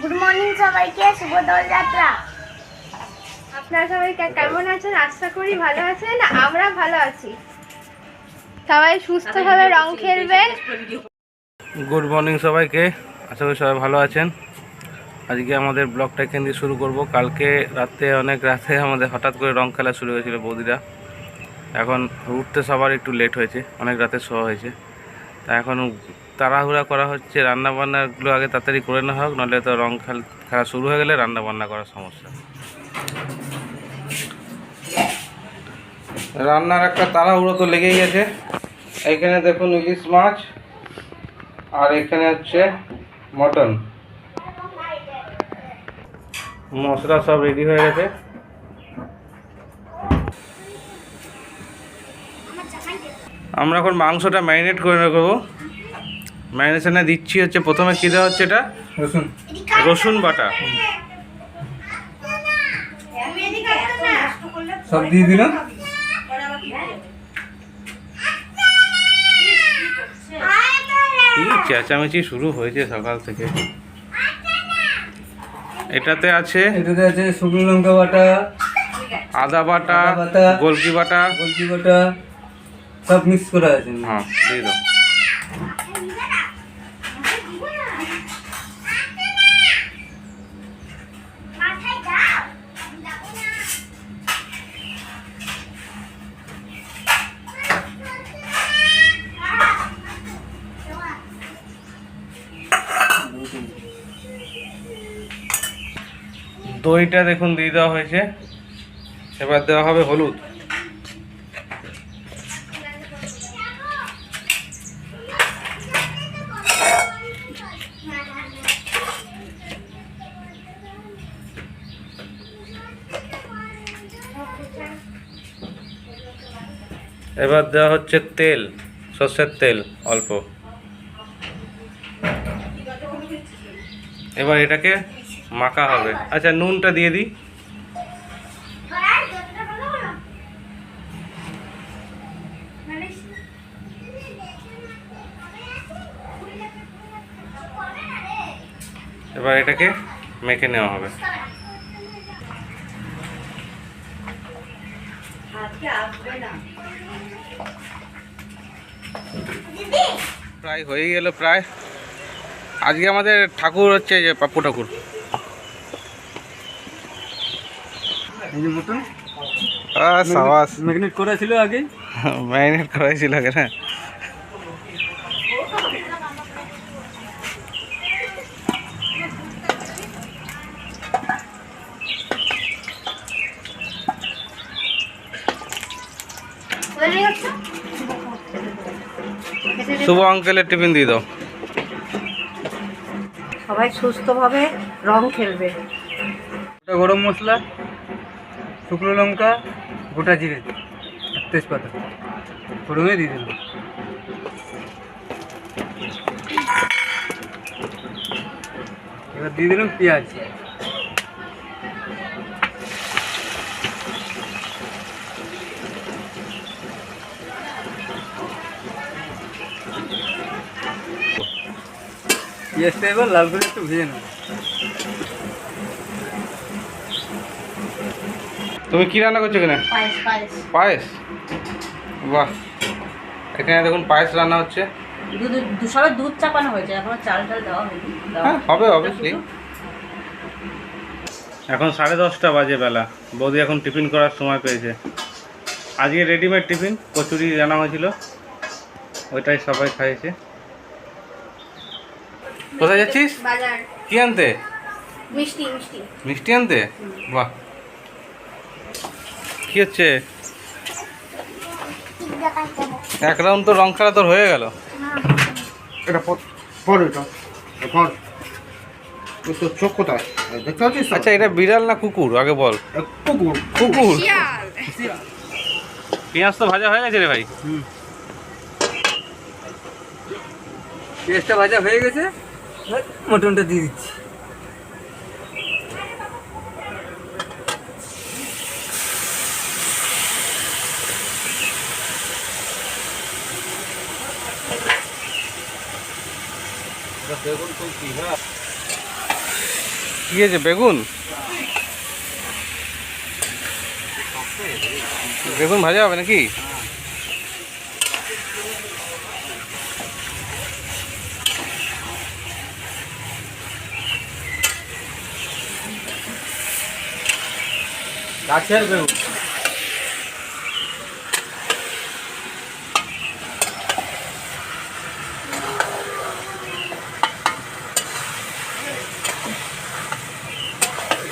Good morning সবাইকে শুভ দোলযাত্রা। আপনারা সবাই কেমন আছেন? আশা করি ভালো আছেন আমরা ভালো আছি। সবাই সুস্থভাবে রং খেলবেন। গুড মর্নিং সবাইকে আশা করি সবাই ভালো আছেন। আজকে আমাদের ব্লগটা এখান দিয়ে শুরু করব। কালকে রাতে অনেক রাতে আমাদের হঠাৎ করে রং খেলা শুরু হয়েছিল বৌদিরা। এখন উঠতে সবার একটু লেট হয়েছে অনেক রাতে শোয়া হয়েছে। তা এখন তাড়াহুড়া করা হচ্ছে রান্নাবান্নাগুলো আগে তাড়াতাড়ি করে নেওয়া হোক নাহলে তো রং খেল খেলা শুরু হয়ে গেলে রান্নাবান্না করার সমস্যা। রান্নার একটা তাড়াহুড়ো তো লেগেই গেছে এখানে দেখুন ইলিশ মাছ আর এখানে হচ্ছে মটন। মশলা সব রেডি হয়ে গেছে। আমরা এখন মাংসটা ম্যারিনেট করে রাখব ম্যারিনেশনে দিচ্ছি হচ্ছে প্রথমে কী দেওয়া হচ্ছে এটা? রসুন। রসুন বাটা। সব দিয়ে দিলাম। চেঁচামেচি শুরু হয়েছে সকাল থেকে। এটাতে আছে এটাতে আছে শুকনো লঙ্কা বাটা আদা বাটা আদা বাটা। গোলকি বাটা। বাটা সব মিক্স করা আছে। হ্যাঁ দিয়ে দাও। দইটা দেখুন দিয়ে দেওয়া হয়েছে। এবার দেওয়া হবে হলুদ। এবার দেওয়া হচ্ছে তেল, সর্ষের তেল, অল্প। এবার এটাকে মাখা হবে। আচ্ছা নুনটা দিয়ে দিই। এবার এটাকে মেখে নেওয়া হবে। প্রায় হয়ে গেল, প্রায়। আজকে আমাদের ঠাকুর হচ্ছে যে পাপ্পু ঠাকুর। এই যে মটন সাবাস ম্যাগনেট করা ছিল আগে? ম্যারিনেট করা হয়েছিল আগে না? শুভ আঙ্কেলের টিফিন দিয়ে দাও। সবাই সুস্থভাবে রং খেলবে। গরম মশলা? শুকনো লঙ্কা, গোটা জিরে তেজপাতা। ফোড়নে দিয়ে দিলাম এবার দিয়ে দিলাম পেঁয়াজ। পেঁয়াজটা এবার লাল করে একটু ভেজে নেব। তুমি কি রান্না করছ এখানে? পায়েস বাহ। এখানে দেখুন পায়েস রান্না হচ্ছে। দুধ দুধ চাপানো হয়েছে এখনও চাল টাল দেওয়া হয়নি। হ্যাঁ হবে অবশ্যই এখন সাড়ে দশটা বাজে বেলা। বৌদি এখন টিফিন করার সময় পেয়েছে। আজকে রেডিমেড টিফিন কচুরি জানা হয়েছিল। ওইটাই সবাই খাইয়েছে কোথায় যাচ্ছিস? কি আনতে? মিষ্টি মিষ্টি। মিষ্টি আনতে? বাহ। কি হচ্ছে? এক রাউন্ড তো রং খেলা তোর হয়ে গেল। এটা পর এটা এখন তোর চোখ কোথায়? দেখতে পাচ্ছিস আচ্ছা এটা বিড়াল না কুকুর? আগে বল। কুকুর। কুকুর। পেঁয়াজ তো ভাজা হয়ে গেছে রে ভাই। পেঁয়াজটা ভাজা হয়ে গেছে মটনটা দিয়ে দিচ্ছি। দেখুন তো কি হ্যাঁ কি হয়েছে বেগুন বেগুন ভাজা হবে নাকি গাছের বেগুন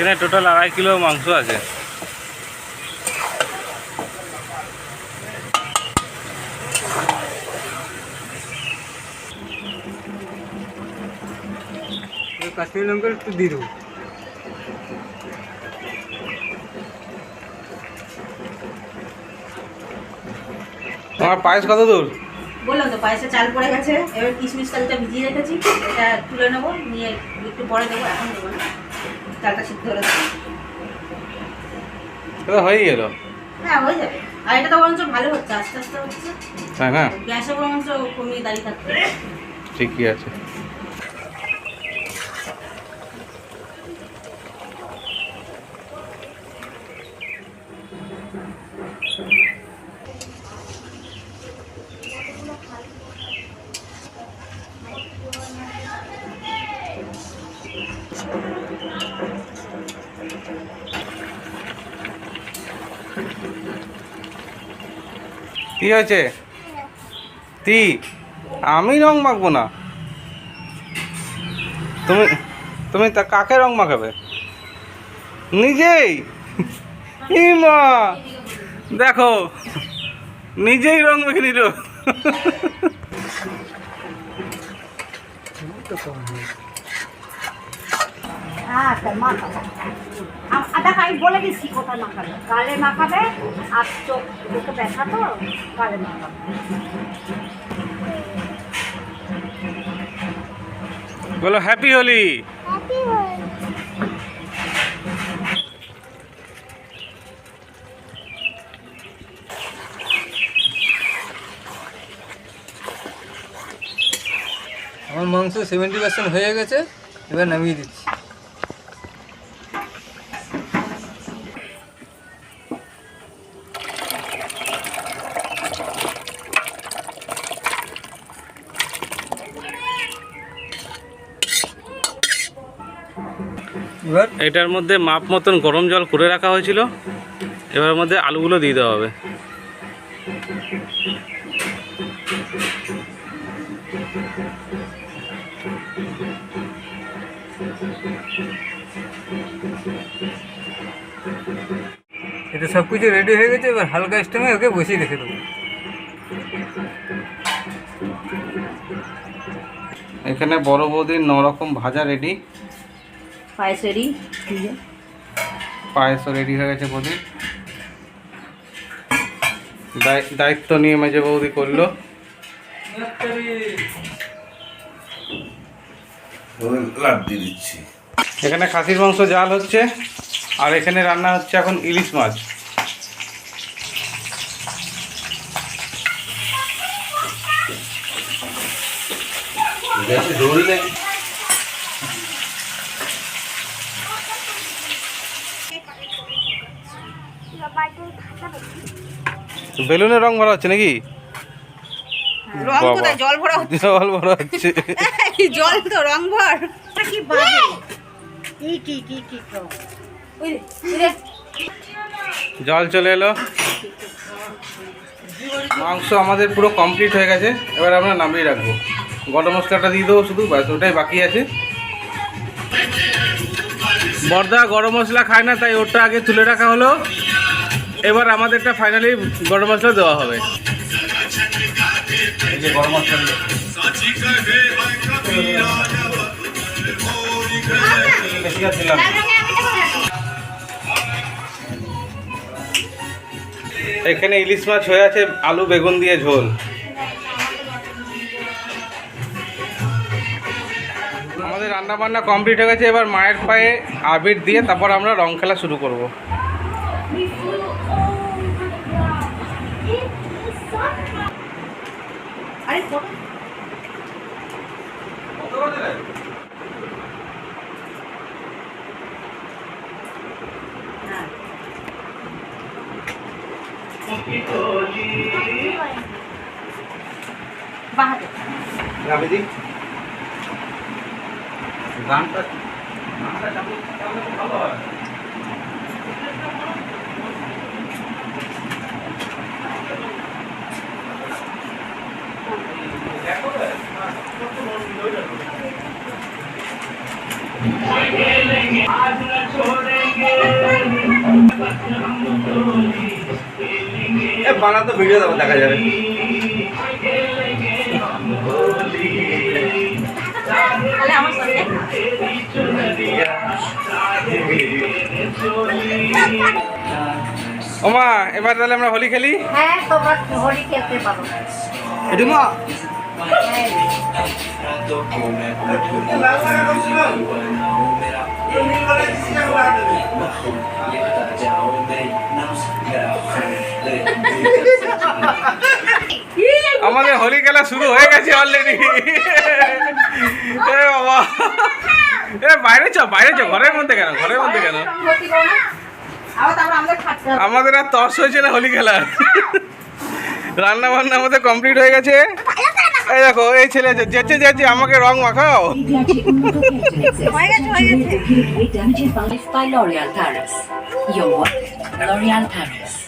এখানে টোটাল আড়াই কিলো মাংস আছে। কাশ্মীরি লঙ্কা একটু দিয়ে দেবো তোমার পায়েস কত দূর? বললাম তো পায়েসে চাল পড়ে গেছে। এবার কিশমিশ চালটা ভিজিয়ে রেখেছি। এটা তুলে নেব নিয়ে একটু পরে দেবো এখন দেবো না। চালটা সিদ্ধ হলে। এটা হয়ে গেল? হ্যাঁ হয়ে যাবে। আর এটা তো বরঞ্চ ভালো হচ্ছে আস্তে আস্তে হচ্ছে। হ্যাঁ না গ্যাসে বরঞ্চ কমিয়ে দাঁড়িয়ে থাকতে হবে। ঠিকই আছে। কি হয়েছে? তি আমি রং মাখবো না। তুমি তুমি তা কাকে রং মাখাবে? নিজেই? ই মা দেখো নিজেই রং মেখে নিল। আ, দেখো আমি বলে দিচ্ছি কোথায় মাখাবে গালে মাখাবে আর চোখ চোখে ব্যথা তো গালে মাখাবে বলো হ্যাপি হোলি? আমার মাংস সেভেন্টি পার্সেন্ট হয়ে গেছে এবার নামিয়ে দিচ্ছি। এবার এটার মধ্যে মাপ মতন গরম জল করে রাখা হয়েছিল। এবার মধ্যে আলুগুলো দিয়ে দেওয়া হবে। এটা সব কিছু রেডি হয়ে গেছে এবার হালকা স্টেমে ওকে বসিয়ে রেখে দেবো। এখানে বড় বৌদির ন রকম ভাজা রেডি পায়েস রেডি পায়েসও রেডি হয়ে গেছে দায়- দায়িত্ব নিয়ে মেজে বৌদি করল। এখানে খাসির মাংস জাল হচ্ছে আর এখানে রান্না হচ্ছে এখন ইলিশ মাছ। বেলুনের রং ভরা হচ্ছে নাকি? রং। কোথায়? জল ভরা হচ্ছে? জল ভরা হচ্ছে। জল তো রং ভর? কি বাজে কি কি কি কি তো ওই রে, ওই রে। জল চলে এলো। মাংস আমাদের পুরো কমপ্লিট হয়ে গেছে। এবার আমরা নামিয়ে রাখব। গরম মশলাটা দিয়ে দেবো শুধু ব্যাস ওটাই বাকি আছে। বর্দা গরম মশলা খায় না তাই ওটা আগে তুলে রাখা হলো। এবার আমাদেরটা ফাইনালি গরম মশলা দেওয়া হবে। এখানে ইলিশ মাছ হয়ে আছে, আলু, বেগুন দিয়ে ঝোল। আমাদের রান্না বান্না কমপ্লিট হয়ে গেছে, এবার মায়ের পায়ে আবির দিয়ে তারপর আমরা রং খেলা শুরু করব। রাবেদি। গানটা গানটা ভালো হয়। তো ভিডিও দেবো দেখা যাবে। তাহলে ওমা এবার তাহলে আমরা হোলি খেলি? হ্যাঁ তোমরা হোলি খেলতে পারো। এটুমা আমাদের হোলি খেলা শুরু হয়ে গেছে অলরেডি এ বাবা। এ বাইরে চ বাইরে চ ঘরের মধ্যে কেন ঘরের মধ্যে কেন? আমাদের আর তর্স হয়েছে না হোলি খেলার। রান্না বান্না আমাদের কমপ্লিট হয়ে গেছে। এই দেখো এই ছেলে যেচে যেচে আমাকে রং মাখাও। হয়ে হয়ে. Your work, L'Oreal Paris.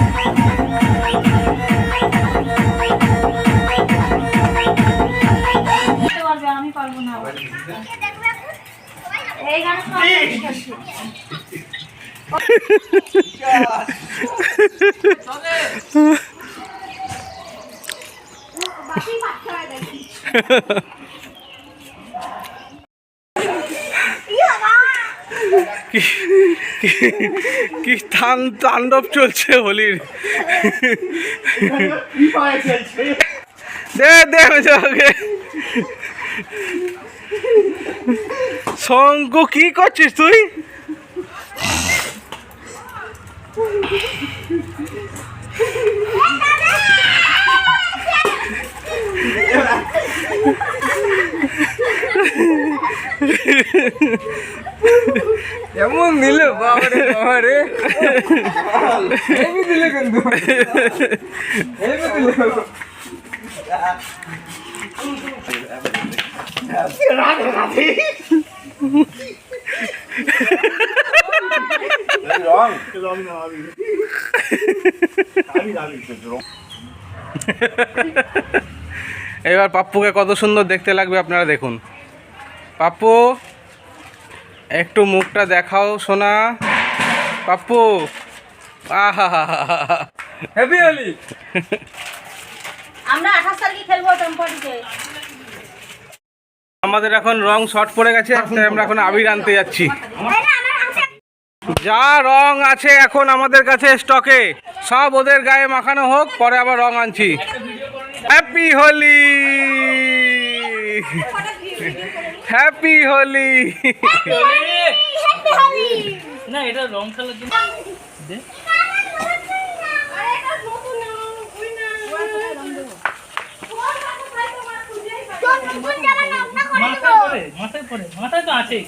কি তান তাণ্ডব চলছে হোলির? দে শঙ্কু কি করছিস তুই? এমন দিল বাবারে বাবারে হেভি দিলে কিন্তু হেভি দিলে এবার পাপ্পুকে কত সুন্দর দেখতে লাগবে আপনারা দেখুন। পাপ্পু একটু মুখটা দেখাও সোনা। পাপ্পু আহা আমরা তারিখে খেলব চম্পাটিতে আমাদের এখন রং শর্ট পড়ে গেছে আমরা এখন আবির আনতে যাচ্ছি। যা রং আছে এখন আমাদের কাছে স্টকে সব ওদের গায়ে মাখানো হোক পরে আবার রং আনছি। হ্যাপি হোলি হ্যাপি হোলি না এটা রং খেলার জন্য। মাথায় পড়ে মাথায় পড়ে মাথায় তো আছেই।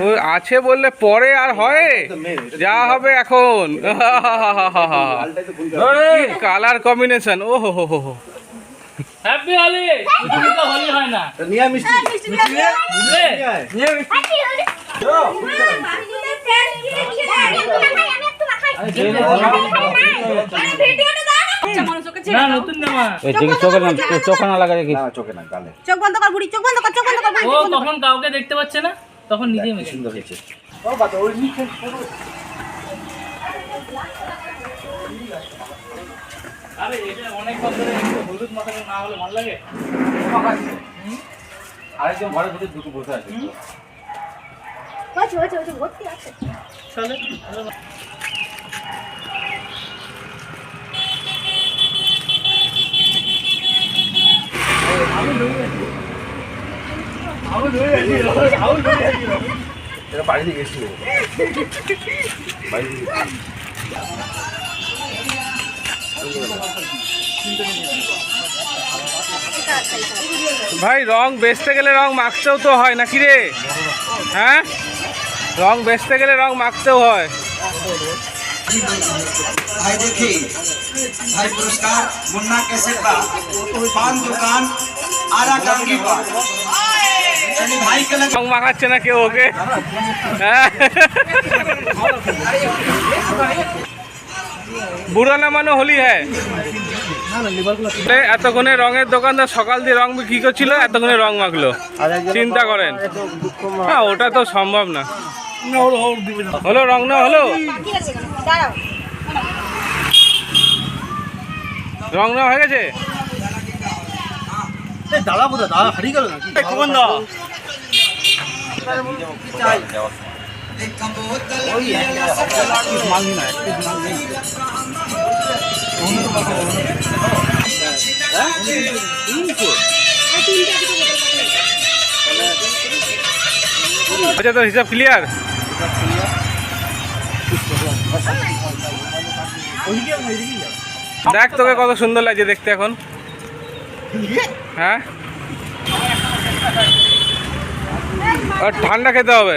ও আছে বললে পরে আর হয়? যা হবে এখন। কালার কম্বিনেশন ও হো হো হো হো হ্যাপি হলি শুধু তো হলি হয় না। নিয়া মিষ্টি বুঝলে? না নতুন জামা। চোখে না লাগাই না চোখে না গালে। চোখ বন্ধ বুড়ি চোখ বন্ধ চোখ বন্ধ ও তখন কাউকে দেখতে পাচ্ছে না? তখন নিজে সুন্দর হয়েছে। আরে এটা অনেক বছরে হলুদ মাথায় না হলে ভালো লাগে? আরেকজন ঘরে ভিতরে দুটো বসে আছে। চলে। এটা বাড়িতে গেছিল বাড়িতে ভাই রং বেচতে গেলে রং মাখতেও তো হয় নাকি রে হ্যাঁ রং বেচতে গেলে রং মাখতেও হয় भाई देखिए भाई पुरस्कार मुन्ना कैसे का पान दुकान आरा टांगी पर चलिए भाई के लगे রং মাখাচ্ছে না কেউ ওকে হ্যাঁ বুড়ো না মানে হোলি হ্যাঁ। এতক্ষণে রঙের দোকানদার সকাল দিয়ে রং কি করছিল? এতক্ষণে রং মাখলো। চিন্তা করেন। হ্যাঁ ওটা তো সম্ভব না। হলো রং না হলো? রং না হয়ে গেছে? দাদা বোধ দাদা হারিয়ে গেল আচ্ছা তো হিসাব ক্লিয়ার দেখ তোকে কত সুন্দর লাগছে দেখতে এখন। হ্যাঁ? ঠান্ডা খেতে হবে।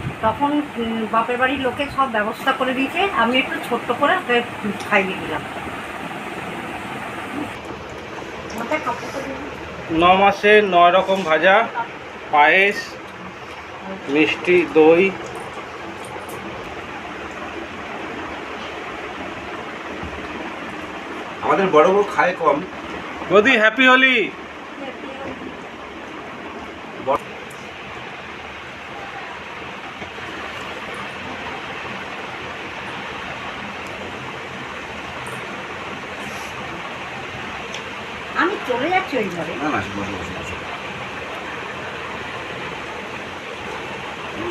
তখন বাপের বাড়ির লোকে সব ব্যবস্থা করে দিয়েছে। আমি একটু ছোট্ট করে খাইয়ে দিলাম। ন মাসে নয় রকম ভাজা পায়েস মিষ্টি দই। আমাদের বড় বড় খায় কম। বৌদি হ্যাপি হোলি আমি চলে যাচ্ছি ওই ঘরে না না বসে বসে বসে আমি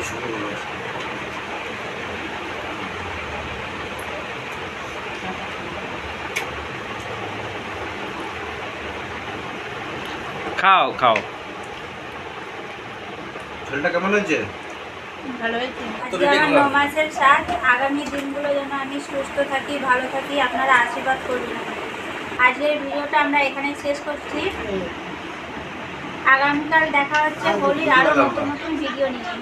শুনে বলে আসি। খাও খাও। ছেলেটা কেমন হয়েছে? আগামী দিনগুলো যেন আমি সুস্থ থাকি ভালো থাকি আপনারা আশীর্বাদ করবেন আজকের ভিডিওটা আমরা এখানে শেষ করছি। আগামীকাল দেখা হচ্ছে হোলির আরও নতুন নতুন ভিডিও নিয়ে।